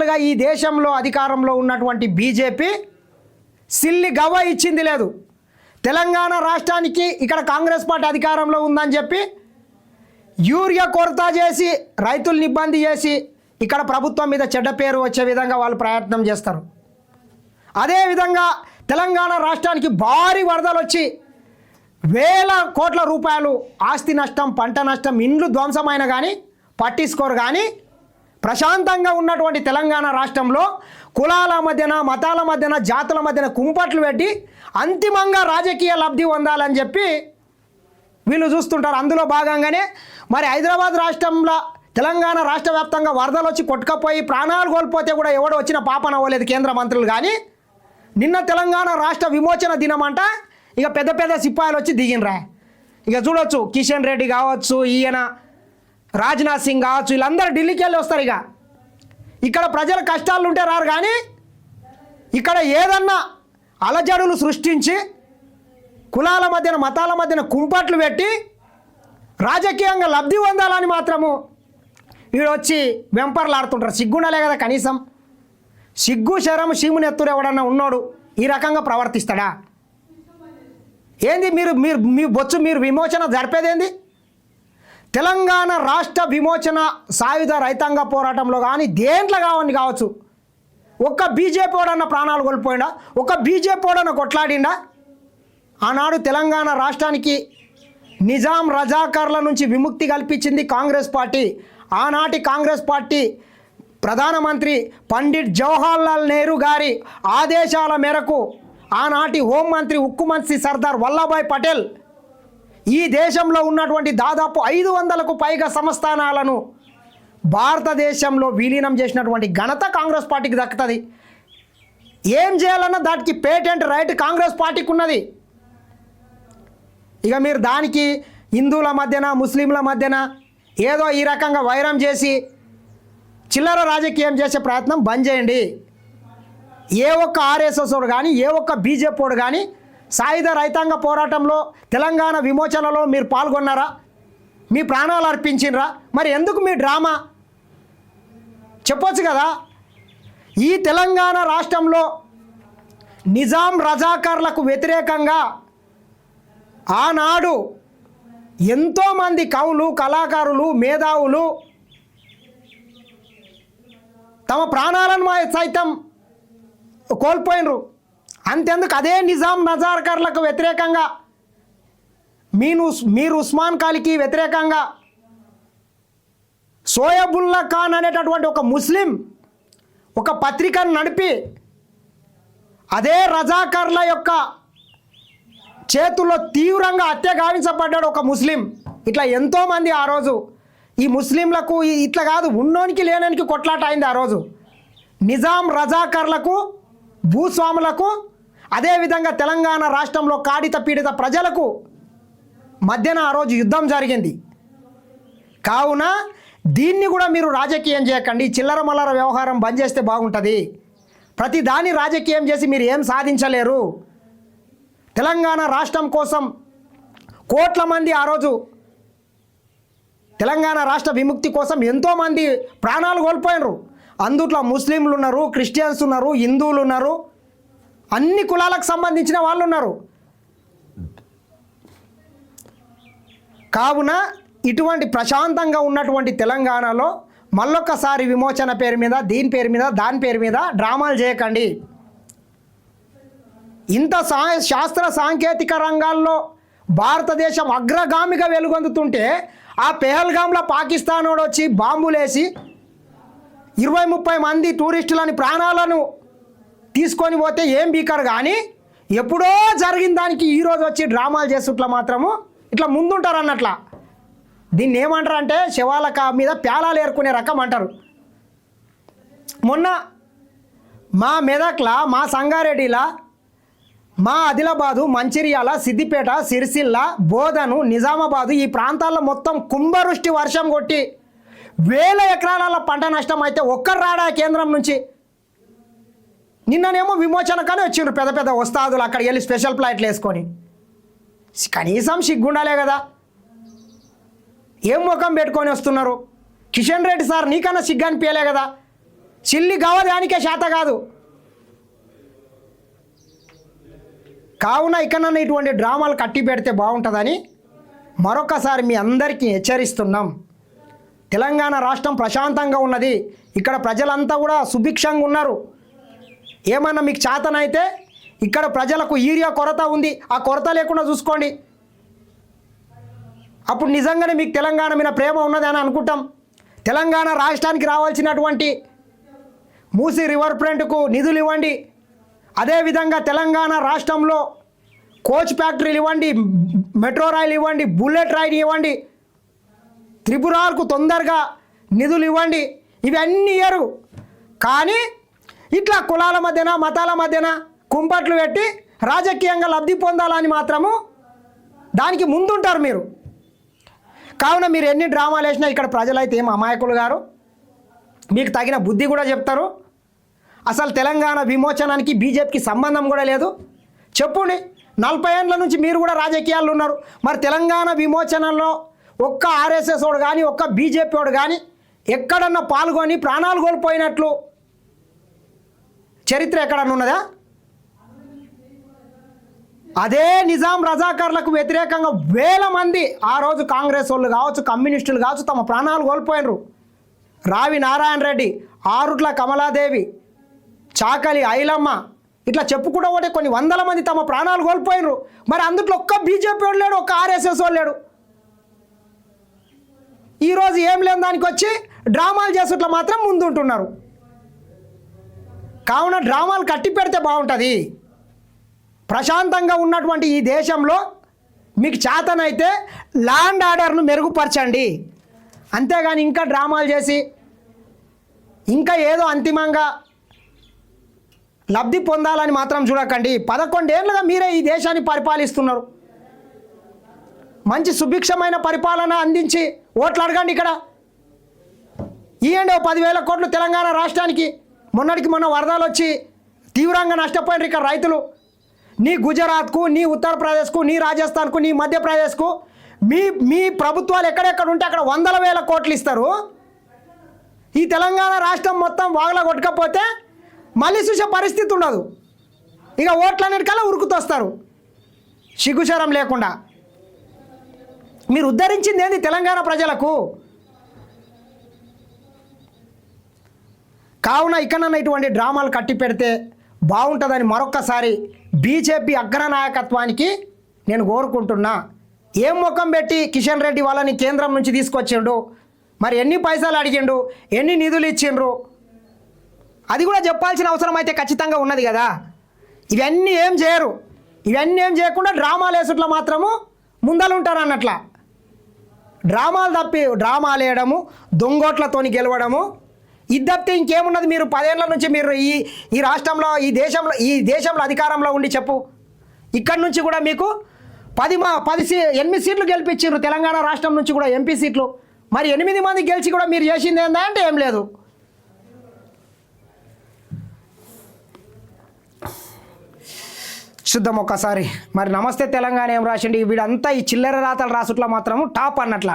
సంవత్సరాలుగా ఈ దేశంలో అధికారంలో ఉన్నటువంటి బీజేపీ సిల్లి గవ్వ ఇచ్చింది లేదు. తెలంగాణ రాష్ట్రానికి ఇక్కడ కాంగ్రెస్ పార్టీ అధికారంలో ఉందని చెప్పి యూరియా కొరత చేసి రైతుల్ని ఇబ్బంది చేసి ఇక్కడ ప్రభుత్వం మీద చెడ్డ పేరు వచ్చే విధంగా వాళ్ళు ప్రయత్నం చేస్తారు. అదేవిధంగా తెలంగాణ రాష్ట్రానికి భారీ వరదలు వచ్చి వేల కోట్ల రూపాయలు ఆస్తి నష్టం పంట నష్టం ఇండ్లు ధ్వంసమైన కానీ పట్టించుకోరు కానీ ప్రశాంతంగా ఉన్నటువంటి తెలంగాణ రాష్ట్రంలో కులాల మధ్యన మతాల మధ్యన జాతుల మధ్యన కుంపట్లు పెట్టి అంతిమంగా రాజకీయ లబ్ధి పొందాలని చెప్పి వీళ్ళు చూస్తుంటారు. అందులో భాగంగానే మరి హైదరాబాద్ రాష్ట్రంలో తెలంగాణ రాష్ట్ర వ్యాప్తంగా వరదలు వచ్చి కొట్టుకపోయి ప్రాణాలు కోల్పోతే కూడా ఎవడు వచ్చిన పాపన అవ్వలేదు కేంద్ర మంత్రులు కానీ నిన్న తెలంగాణ రాష్ట్ర విమోచన దినం అంట ఇక పెద్ద పెద్ద సిపాయిలు వచ్చి దిగినరా. ఇక చూడొచ్చు కిషన్ రెడ్డి కావచ్చు ఈయన రాజ్నాథ్ సింగ్ కావచ్చు వీళ్ళందరూ ఢిల్లీకి వెళ్ళి వస్తారు ఇక. ఇక్కడ ప్రజల కష్టాలు ఉంటే రారు కానీ ఇక్కడ ఏదన్నా అలజడులు సృష్టించి కులాల మధ్యన మతాల మధ్యన కుంపట్లు పెట్టి రాజకీయంగా లబ్ధి పొందాలని మాత్రము వీడు వచ్చి వెంపర్లాడుతుంటారు సిగ్గుండలే కదా కనీసం. సిగ్గు శరం శివుని ఎత్తురు ఎవడన్నా ఉన్నాడు ఈ రకంగా ప్రవర్తిస్తాడా? ఏంది మీరు మీరు మీ బొచ్చు మీరు విమోచన జరిపేదేంది? తెలంగాణ రాష్ట్ర విమోచన సాయుధ రైతాంగ పోరాటంలో కానీ దేంట్లో కావని కావచ్చు? ఒక్క బీజేపీ ప్రాణాలు కోల్పోయిండా? ఒక బీజేపీ వాడన్న కొట్లాడిండా? ఆనాడు తెలంగాణ రాష్ట్రానికి నిజాం రజాకర్ల నుంచి విముక్తి కల్పించింది కాంగ్రెస్ పార్టీ. ఆనాటి కాంగ్రెస్ పార్టీ ప్రధానమంత్రి పండిట్ జవహర్లాల్ నెహ్రూ గారి ఆదేశాల మేరకు ఆనాటి హోంమంత్రి ఉక్కు మంత్రి సర్దార్ వల్లభాయ్ పటేల్ ఈ దేశంలో ఉన్నటువంటి దాదాపు ఐదు వందలకు పైగా సంస్థానాలను భారతదేశంలో విలీనం చేసినటువంటి ఘనత కాంగ్రెస్ పార్టీకి దక్కుతుంది. ఏం చేయాలన్నా దానికి పేటెంట్ రైట్ కాంగ్రెస్ పార్టీకి ఉన్నది. ఇక మీరు దానికి హిందువుల మధ్యన ముస్లింల మధ్యన ఏదో ఈ రకంగా వైరం చేసి చిల్లర రాజకీయం చేసే ప్రయత్నం బంద్ చేయండి. ఏ ఒక్క ఆర్ఎస్ఎస్ వాడు కానీ ఏ ఒక్క బీజేపీ వాడు కానీ సాయుధ రైతాంగ పోరాటంలో తెలంగాణ విమోచనలో మీరు పాల్గొన్నారా? మీ ప్రాణాలు అర్పించినరా? మరి ఎందుకు మీ డ్రామా? చెప్పొచ్చు కదా? ఈ తెలంగాణ రాష్ట్రంలో నిజాం రజాకర్లకు వ్యతిరేకంగా ఆనాడు ఎంతోమంది కవులు కళాకారులు మేధావులు తమ ప్రాణాలను సైతం కోల్పోయినరు. అంతెందుకు అదే నిజాం నజార్కర్లకు వ్యతిరేకంగా? మీను మీరు ఉస్మాన్ ఖాళీకి వ్యతిరేకంగా? సోయబుల్లా ఖాన్ అనేటటువంటి ఒక ముస్లిం ఒక పత్రికను నడిపి అదే రజాకర్ల యొక్క చేతుల్లో తీవ్రంగా హత్య గావించబడ్డాడు ఒక ముస్లిం. ఇట్లా ఎంతోమంది ఆ రోజు. ఈ ముస్లింలకు ఇట్లా కాదు ఉన్నోనికి లేనానికి కొట్లాట అయింది ఆ రోజు. నిజాం రజాకర్లకు భూస్వాములకు అదేవిధంగా తెలంగాణ రాష్ట్రంలో కాడిత పీడిత ప్రజలకు మధ్యన ఆ రోజు యుద్ధం జరిగింది. కావున దీన్ని కూడా మీరు రాజకీయం చేయకండి. చిల్లర మల్లర వ్యవహారం బంద్ చేస్తే బాగుంటుంది. ప్రతి దాన్ని రాజకీయం చేసి మీరు ఏం సాధించలేరు. తెలంగాణ రాష్ట్రం కోసం కోట్ల మంది ఆ రోజు తెలంగాణ రాష్ట్ర విముక్తి కోసం ఎంతోమంది ప్రాణాలు కోల్పోయినరు. అందుట్లో ముస్లింలు ఉన్నారు క్రిస్టియన్స్ ఉన్నారు హిందువులు ఉన్నారు. అన్ని కులాలకు సంబంధించిన వాళ్ళు ఉన్నారు. కావున ఇటువంటి ప్రశాంతంగా ఉన్నటువంటి తెలంగాణలో మళ్ళొక్కసారి విమోచన పేరు మీద దీని పేరు మీద దాని పేరు మీద డ్రామాలు చేయకండి. ఇంత సా శాస్త్ర సాంకేతిక రంగాల్లో భారతదేశం అగ్రగామిగా వెలుగొందుతుంటే ఆ పెహల్గామ్లో పాకిస్తాన్ వచ్చి బాంబులేసి ఇరవై ముప్పై మంది టూరిస్టులని ప్రాణాలను తీసుకొని పోతే ఏం బీకరు కానీ ఎప్పుడో జరిగిన దానికి ఈరోజు వచ్చి డ్రామాలు చేస్తుట్లా మాత్రము ఇట్లా ముందుంటారు అన్నట్ల. దీన్ని ఏమంటారు అంటే శవాల మీద ప్యాలాలు ఏరుకునే రకం అంటారు. మొన్న మా మెదక్లా మా సంగారెడ్డిలా మా ఆదిలాబాదు మంచిర్యాల సిద్దిపేట సిరిసిల్ల బోధను నిజామాబాదు ఈ ప్రాంతాల్లో మొత్తం కుంభవృష్టి వర్షం కొట్టి వేల ఎకరాల పంట నష్టం అయితే ఒక్కరు రాడా కేంద్రం నుంచి. నిన్ననేమో విమోచన కానీ వచ్చిండ్రు పెద్ద పెద్ద వస్తాదులు అక్కడికి వెళ్ళి స్పెషల్ ఫ్లైట్లు వేసుకొని. కనీసం సిగ్గుండాలే కదా. ఏం ముఖం పెట్టుకొని వస్తున్నారు? కిషన్ రెడ్డి సార్ నీకన్నా సిగ్గు అనిపించలే కదా. చిల్లి గవదానికే శాత కాదు. కావున ఇకనన్నా ఇటువంటి డ్రామాలు కట్టి పెడితే బాగుంటుందని మరొకసారి మీ అందరికీ హెచ్చరిస్తున్నాం. తెలంగాణ రాష్ట్రం ప్రశాంతంగా ఉన్నది. ఇక్కడ ప్రజలంతా కూడా సుభిక్షంగా ఉన్నారు. ఏమన్నా మీకు చేతనైతే ఇక్కడ ప్రజలకు ఈరియా కొరత ఉంది. ఆ కొరత లేకుండా చూసుకోండి. అప్పుడు నిజంగానే మీకు తెలంగాణ మీద ప్రేమ ఉన్నది అని అనుకుంటాం. తెలంగాణ రాష్ట్రానికి రావాల్సినటువంటి మూసి రివర్ ఫ్రంట్కు నిధులు ఇవ్వండి. అదేవిధంగా తెలంగాణ రాష్ట్రంలో కోచ్ ఫ్యాక్టరీలు ఇవ్వండి. మెట్రో రైలు ఇవ్వండి. బుల్లెట్ రైలు ఇవ్వండి. త్రిపురాలకు తొందరగా నిధులు ఇవ్వండి. ఇవన్నీ ఇయ్యరు కానీ ఇట్లా కులాల మధ్యన మతాల మధ్యన కుంపట్లు పెట్టి రాజకీయంగా లబ్ధి పొందాలని మాత్రము దానికి ముందుంటారు మీరు. కావున మీరు ఎన్ని డ్రామాలు వేసినా ఇక్కడ ప్రజలైతే ఏం అమాయకులు గారు. మీకు తగిన బుద్ధి కూడా చెప్తారు. అసలు తెలంగాణ విమోచనానికి బీజేపీకి సంబంధం కూడా లేదు. చెప్పుండి. నలభై ఏళ్ళ నుంచి మీరు కూడా రాజకీయాల్లో ఉన్నారు. మరి తెలంగాణ విమోచనలో ఒక్క ఆర్ఎస్ఎస్ వాడు కానీ ఒక్క బీజేపీ వాడు కానీ ఎక్కడన్నా పాల్గొని ప్రాణాలు కోల్పోయినట్లు చరిత్ర ఎక్కడన్నా ఉన్నదా? అదే నిజాం రజాకర్లకు వ్యతిరేకంగా వేల మంది ఆ రోజు కాంగ్రెస్ వాళ్ళు కావచ్చు కమ్యూనిస్టులు కావచ్చు తమ ప్రాణాలు కోల్పోయినరు. రావి నారాయణ రెడ్డి ఆరుట్ల కమలాదేవి చాకలి ఐలమ్మ ఇట్లా చెప్పుకుంటూ ఒకటే కొన్ని వందల మంది తమ ప్రాణాలు కోల్పోయినరు. మరి అందుట్లో ఒక్క బీజేపీ వాళ్ళు లేడు ఒక్క ఆర్ఎస్ఎస్ వాళ్ళు లేడు. ఈరోజు ఏం లేని దానికి వచ్చి డ్రామాలు చేసేట్లా మాత్రం ముందుంటున్నారు. కావున డ్రామాలు కట్టి పెడితే బాగుంటుంది. ప్రశాంతంగా ఉన్నటువంటి ఈ దేశంలో మీకు చేతనైతే ల్యాండ్ ఆర్డర్ను మెరుగుపరచండి. అంతేగాని ఇంకా డ్రామాలు చేసి ఇంకా ఏదో అంతిమంగా లబ్ధి పొందాలని మాత్రం చూడకండి. పదకొండేళ్ళుగా మీరే ఈ దేశాన్ని పరిపాలిస్తున్నారు. మంచి సుభిక్షమైన పరిపాలన అందించి ఓట్లు అడగండి ఇక్కడ. ఇవ్వండి పదివేల కోట్లు తెలంగాణ రాష్ట్రానికి మొన్నటికి మొన్న వరదలు వచ్చి తీవ్రంగా నష్టపోయినారు ఇక్కడ రైతులు. నీ గుజరాత్కు నీ ఉత్తరప్రదేశ్కు నీ రాజస్థాన్కు నీ మధ్యప్రదేశ్కు మీ మీ ప్రభుత్వాలు ఎక్కడెక్కడ ఉంటే అక్కడ వందల వేల కోట్లు ఇస్తారు. ఈ తెలంగాణ రాష్ట్రం మొత్తం వాగులా కొట్టకపోతే మళ్ళీ చూసే పరిస్థితి ఉండదు. ఇక ఓట్లన్నిటికల్లా ఉరుకుతొస్తారు. సిగ్గుచరం లేకుండా. మీరు ఉద్ధరించింది ఏంది తెలంగాణ ప్రజలకు? కావున ఇకనన్న ఇటువంటి డ్రామాలు కట్టి పెడితే బాగుంటుందని మరొక్కసారి బీజేపీ అగ్ర నాయకత్వానికి నేను కోరుకుంటున్నా. ఏం ముఖం పెట్టి కిషన్ రెడ్డి వాళ్ళని కేంద్రం నుంచి తీసుకొచ్చిండు మరి ఎన్ని పైసలు అడిగిండు ఎన్ని నిధులు ఇచ్చిండ్రు? అది కూడా చెప్పాల్సిన అవసరం అయితే ఖచ్చితంగా ఉన్నది కదా. ఇవన్నీ ఏం చేయరు. ఇవన్నీ ఏం చేయకుండా డ్రామాలు వేసుట్లో మాత్రము ముందలుంటారు అన్నట్ల. డ్రామాలు తప్పి డ్రామాలు వేయడము దొంగోట్లతోని గెలవడము. ఇది తప్పితే ఇంకేమున్నది మీరు పదేళ్ళ నుంచి మీరు ఈ ఈ రాష్ట్రంలో ఈ దేశంలో ఈ దేశంలో అధికారంలో ఉండి చెప్పు. ఇక్కడి నుంచి కూడా మీకు పది మా పది సీ ఎనిమిది సీట్లు గెలిపించారు తెలంగాణ రాష్ట్రం నుంచి కూడా ఎంపీ సీట్లు. మరి ఎనిమిది మంది గెలిచి కూడా మీరు చేసింది ఏందా అంటే ఏం లేదు. చూద్దాం ఒక్కసారి. మరి నమస్తే తెలంగాణ ఏం రాసిండి? వీడంతా ఈ చిల్లర రాతలు రాసుట్లా మాత్రము టాప్ అన్నట్ల.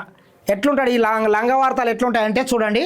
ఎట్లుంటాడు ఈ లంగ లంగ వార్తలు ఎట్లుంటాయంటే చూడండి.